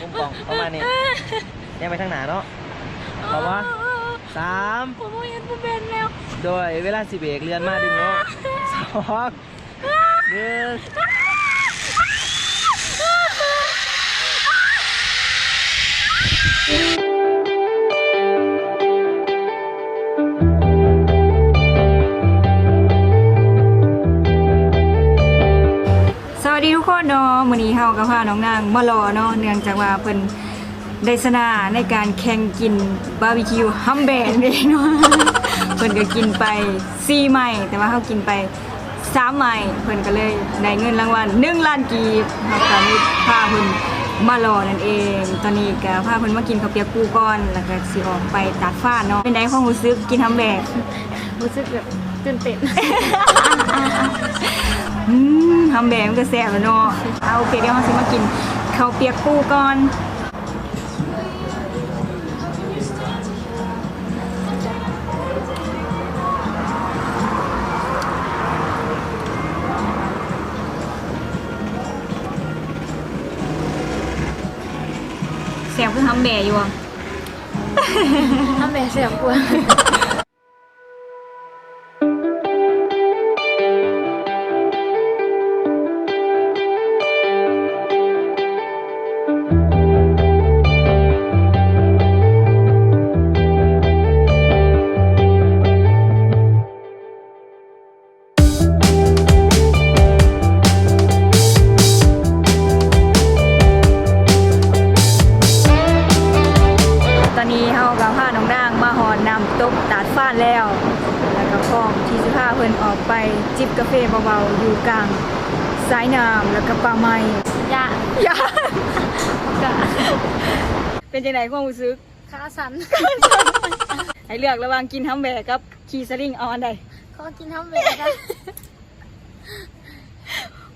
มุมกล่องประมาณนี้ยังไปทางหนาเนาะพร้อมวะสามผมไม่เห็นผมเป็นแล้ว โดยเวลาสิเบรกเลื่อนมาดึงเนาะสองหนึ่ง นี้เฮากับพาน้องนางมารอเนาะเนื่องจากว่าเพิ่นได้สนาในการแข่งกินบาร์บีคิวฮัมเบร์เองเนาะเพิ่นก็กินไป4ไม้แต่ว่าเฮากินไป3ไม้เพิ่นก็เลยได้เงินรางวัล1ล้านกีบเฮาก็เลยพาเพิ่นมารอนั่นเอง ตอนนี้ก็พาเพิ่นมากินข้าวเปียกปูก่อนแล้วก็สิออกไปตากฟ้าเนาะเป็นไดความรู้สึกกินฮัมเบร์รู้สึกแบบตื่นเต้น อืมทำแบบมันก็แซ่บแล้วเนาะเอาโอเคเดี๋ยวเราสิมากินข้าวเปียกปูก่อนแซ่บคือทำแบอยู่อะถ้าแม่เสียบกว่า เป็นจังไดความรู้สึกขาสันให้เลือกระหว่างกินฮัมแบกกับขี่สลิงเอาอันใดเขากินทำเบรกอะ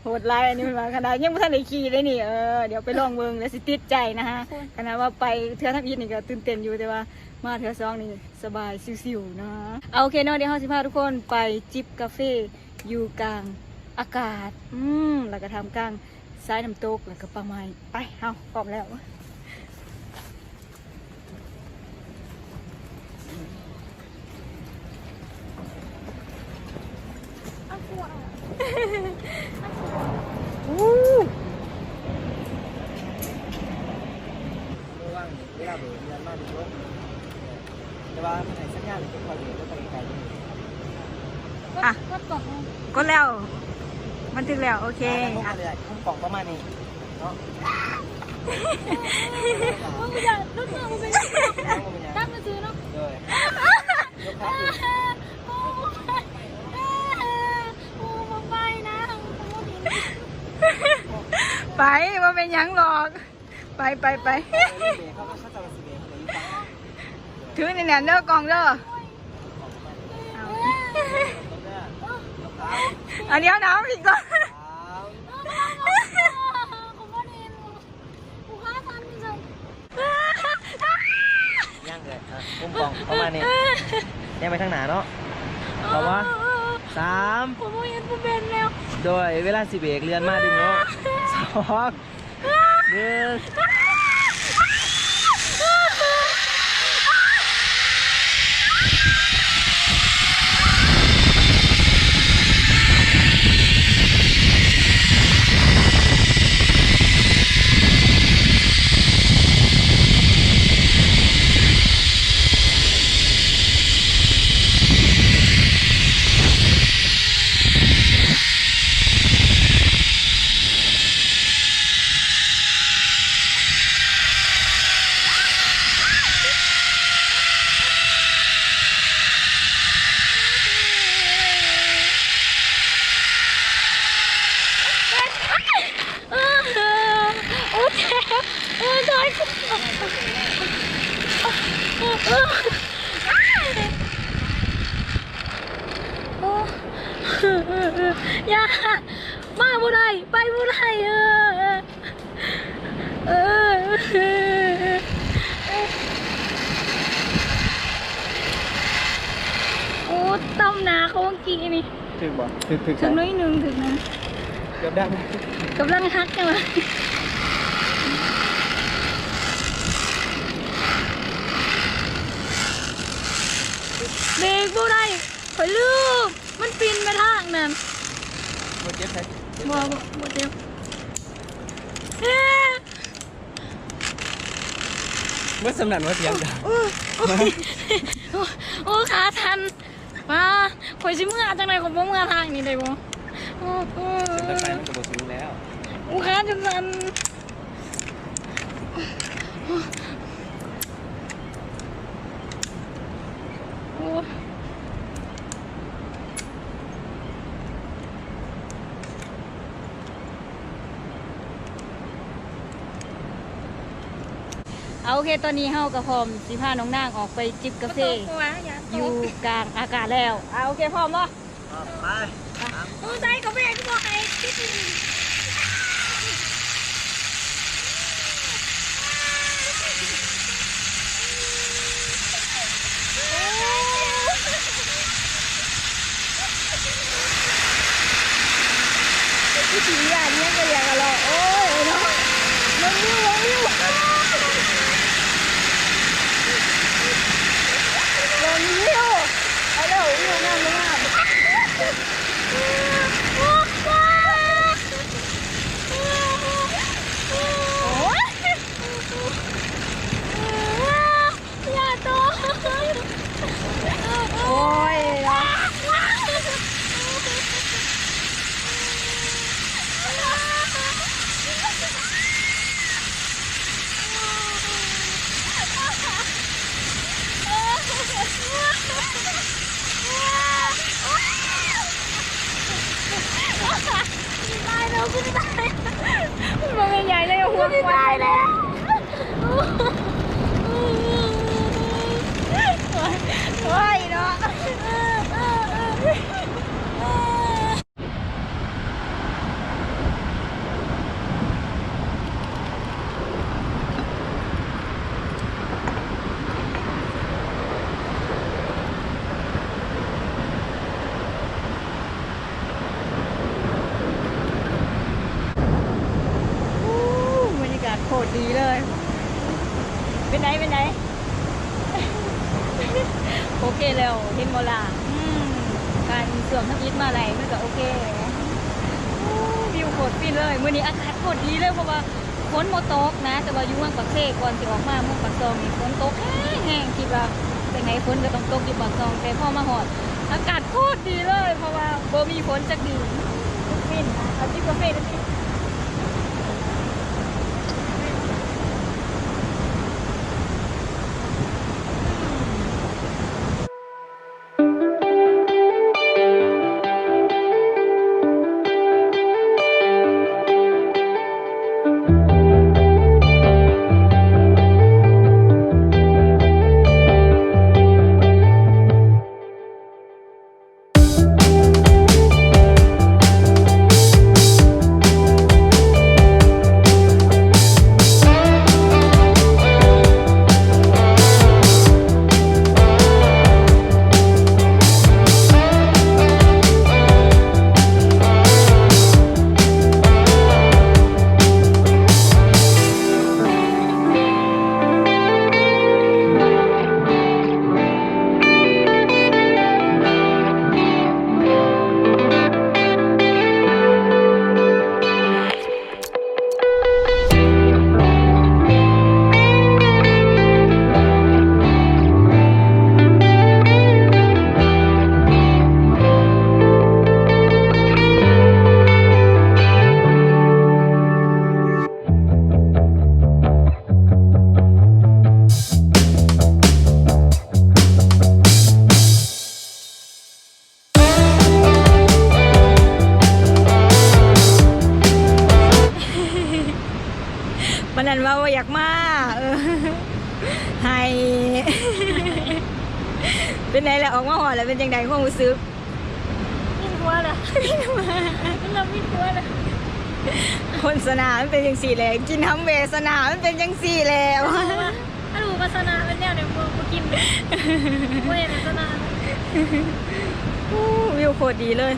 โหดร้ายอันนี้มันมาขนาดยังไม่ทันได้ขี่เลยนี่เออเดี๋ยวไปลองเบิ่งแล้วสิติดใจนะฮะขนาดว่าไปเทือทับยินนี่ก็ตื่นเต้นอยู่แต่ว่ามาเทือซองนี่สบายซิวๆนะเอาโอเคเนาะเดี๋ยวเราสิพาทุกคนไปจิบกาแฟอยู่กลางอากาศ อืมแล้วก็ทำกลางสายน้ำตกแล้วก็ป่าไม้ไปเฮาพร้อมแล้ว อู้ ระวัง เวลาเบรกเลื่อนมาดึงเนาะแต่ว่าไหนสัญญาณหรือคอยเบรกก็ไปไกลๆนิดนึงอะก็ตกกดแล้วบันทึกแล้ว โอเคมุมอะเรื่อยมุมกล่องประมาณนี้เนาะมึงอย่าลุกมามึงไปนั่งลงไปเนี่ยตั้งมาซื้อเนาะเลยยกขาขึ้น โอ้ยโอ้มึงไปนะมึงกิน ไปว่าเป็นยังหรอก ไปไปไปถือในแหนเด้อกองเด้ออาตรงเนี้น้ำอีกก่อนสามกูไม่ได้กูขาสันจังย่างเลยอะมุมกล่องประมาณนี้ยังไปทางหนาเนาะพร้อมวะสามผมเห็นผมเป็นแล้ว โดยเวลาสิเบกเลื่อนมาดึงเนาะ สอ ถึกบ่ถึกถึกถึงน้อยหนึงถึงนึงกับดังกับดังฮักกันวะเบรกบูได้ข่ลืมมันปีนไปทางนั่นบ่เจ็บไผบ่บ่บ่เจ็บเอ๊ะเมื่อสำนันว่าเสียงดัง โอ้ยโอ้ขาทัน มาคอยสิเมื่อจังไดของบ่เมื่อทางนี้ได้บ่โอ้โอ้เส้นไปมันก็บสูงแล้วโอ้ขาจังซั่นโอ้ เอาโอเคตอนนี้เฮากับพร้อมสิพาน้องนางออกไปจิบกาแฟอยู่กลางอากาศแล้วอ่าโอเคพร้อมบ่ไปโอ้ใจก็แม่ก็บอกให้คิดดีวิธีอะเลี้ยงก็เลี้ยงกันหรอกโอ้ยเนาะลงอยู่ลงอยู่ลงอยู่เอาเร็วอยู่นั่งลงมาโอ้ย อย่าโต โอ้ยเนาะ ตายแล้วคุณตายมันเป็นใหญ่เลยหัวควายแล้วโอ้ยเนาะ อู้บรรยากาศโคตร ดีเลยเป็นไหนเป็นไหนโอเคแล้วเห็นโมลาการเสื่อมทับยิดมาอะไรมันก็โอเควิวโคตรฟินเลยวันนี้อากาศโคตรดีเลยเพราะว่าฝนโมตกนะ แต่ว่าอยู่เมืองปักเซก่อนสิออกมาเมืองปักซองนี่ฝนตกแห้งๆคิดว่าแต่ไงฝนก็ต้องตกอยู่ปักซองแต่พอมาหอด อากาศโคตรดีเลย เพราะว่าโบมีฝนจักดีฟินเอาจิบกาแฟกันดิมัน เป็นไงแหละออกมาหอดแล้วเป็นจังไดความรู้สึกมีหัวเลยเรามีหัวเลยคนสนามมันเป็นจังสี่แล้วกินทำเวสนามมันเป็นจังสี่แล้วถ้าดูภาษณาเป็นแนวเดี๋ยวมึงมากินไม่เห็นภาษณาอู้วิวโคตรดีเลย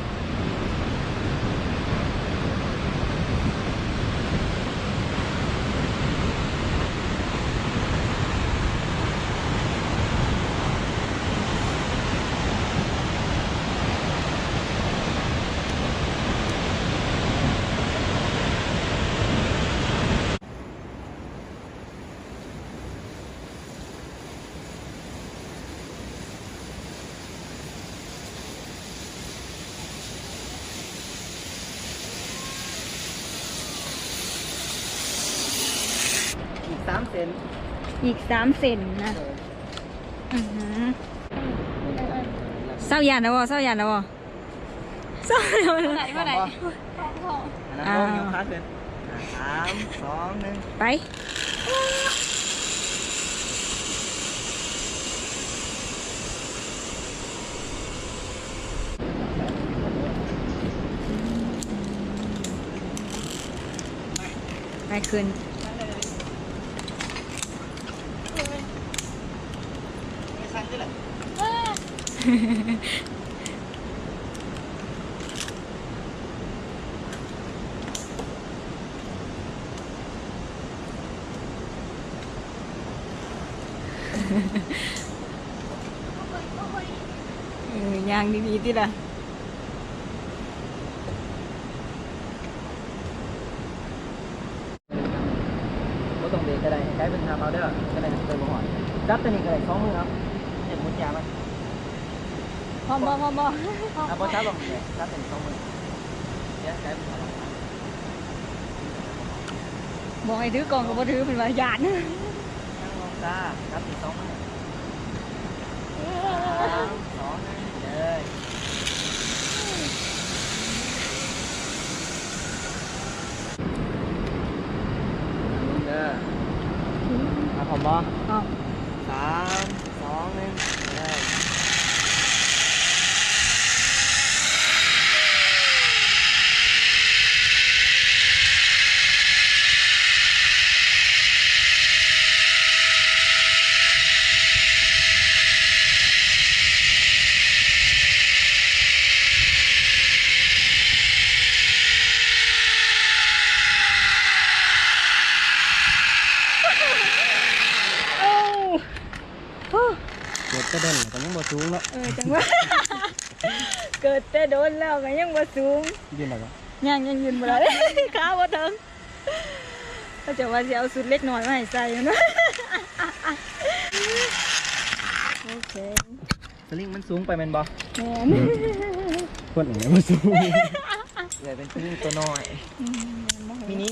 สาม เซนอีกสามเซนนะอื้อหือเศร้าหยานนะวะเศร้าหยานนะวะเศร้าหยานไหนมาไหนอันนั้นลงยกขาขึ้นอะสามสองหนึ่งไปไปคืน ไม่สั้นด้วยแหละ เออย่างดีๆที่ละ ก็ต้องเบรกก็ได้ใช้เป็นทางเอาเด้อก็ได้เติมหัวจับตัวนี้ก็ได้สองมือครับเจ็บมุดยามัน พ อมบอพอมบออะพอจับลงเลยจับตัวนี้สองมือเดี๋ยวใช้บอกให้ถือกล่องก็บ่ถือเป็นว่าหยานนั่งลงตาจับตัวสองมือสามสองหนึ่งเลยเด้อมาผมบออ๋อสามสองหนึ่งเลย โอ้โอ้ เกิดกระเด็นแต่ยังบ่สูงเนาะ เออ จังว่า เกิดแต่โดนแล้วก็ยังบ่สูงยืนอะไรวะยังยังยืนบ่ได้ ขาบ่ถึงก็จะว่าสิเอาสุดเล็กน้อยมาให้ใส่มันวะโอเคสลิงมันสูงไปแม่นบ่แม่นคนอย่างนี้บ่สูงเลยเป็นสลิงตัวน้อยอืมแม่นบ่มินิ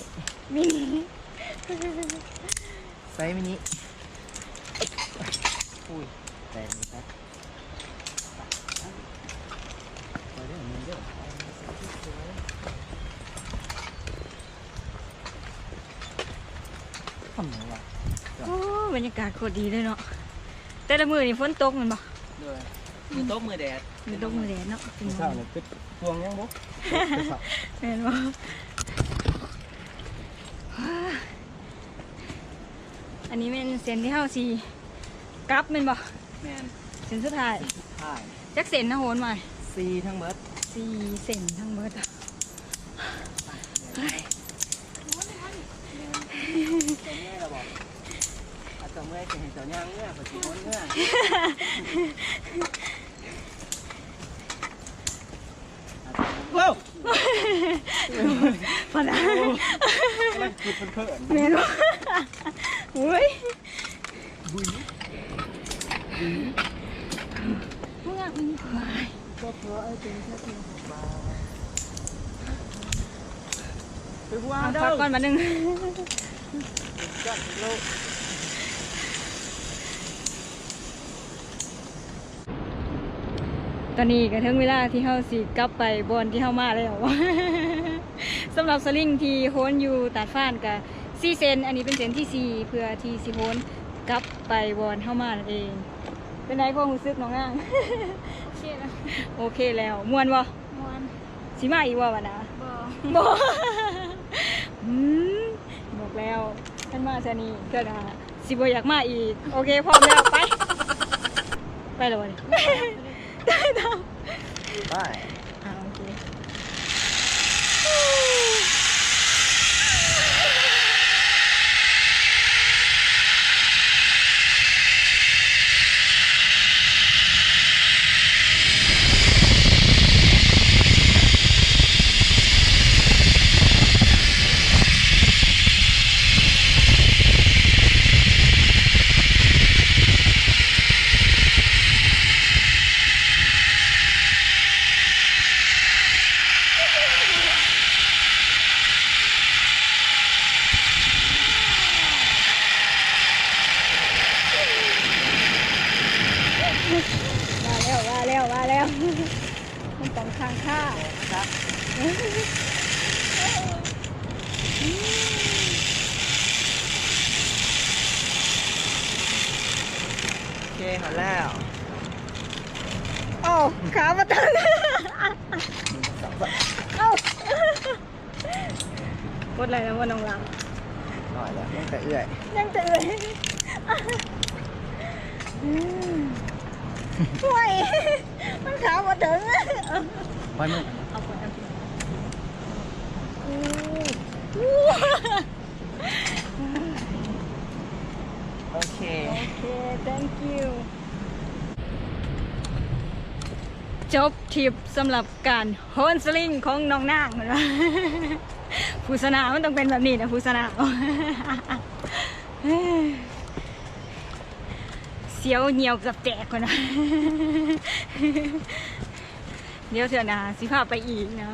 มินิไซส์มินิอุ้ยแต่นี่ครับไปเด้อมึงเด้อทำไงวะ โอ้บ รรยากาศโคตรดีเลยเนาะแต่ละมื้อนี่ฝนตกแมันบ่ด้วยมือโต๊ะมือแดดมีตกมื้อแดดเนาะเป็นมือบ่เช้าเนี่ยคือพวงยังบ่แม่นบ่อันนี้เป็นเส้นที่เฮาสิกลับแม่นบ่แมนเส้นสุดท้ายใช่จักเส้นนะโหนมาซีทั้งเบิด สี่เส้นทั้งเบิดอะเฮ้ วัติเมื่อยว้าวพอนะมันคือเพื่อนแม่นบ่อุ้ยบุยพวกมันนี่ควายก็เพราะไอ้เป็นแค่เพียงมาไปว่าเอาเด้พักอก่อนมาหนึ่งจัดโลก ตอนนี้ก็ถึงเวลาที่เฮาสิกลับไปบอนที่เฮามาแล้ว สำหรับสลิงที่โหนอยู่ตัดฟ้านกับ4เซน อันนี้เป็นเซนที่4เพื่อที่สิโหนกลับไปบอนเฮามานั่นเอง เป็นไงความรู้สึกน้องอ่าง เชี่ยนะโอเคแล้วม่วนบ่มวนสิมาอีกว่าวันนะบอบอกอืมบอกแล้วท่านมาชนีเกิดอะสิบอยากมาอีก โอเคพร้อมแล้วไป ไปเลยวะนี่ได้ทไปำอ่ มันต้องค้างค่าครับโอเคหมดแล้วโอ้ขามาตั้งสองบาทเอ้ากดอะไรนะว่าน้องหลังหน่อยแล้วยังแต่เอื่อยยังตื่น ห่วยมันขามาถึงปล่อยมือเอาไปเอาไปโอเค โอเค thank you จบทริปสำหรับการโฮนสลิงของน้องนางนะผู้สนามมันต้องเป็นแบบนี้นะผู้สนา เสียวเหนียวจับแตกกว่านะ เดี๋ยวเถอะนะสิพาไปอีกนะ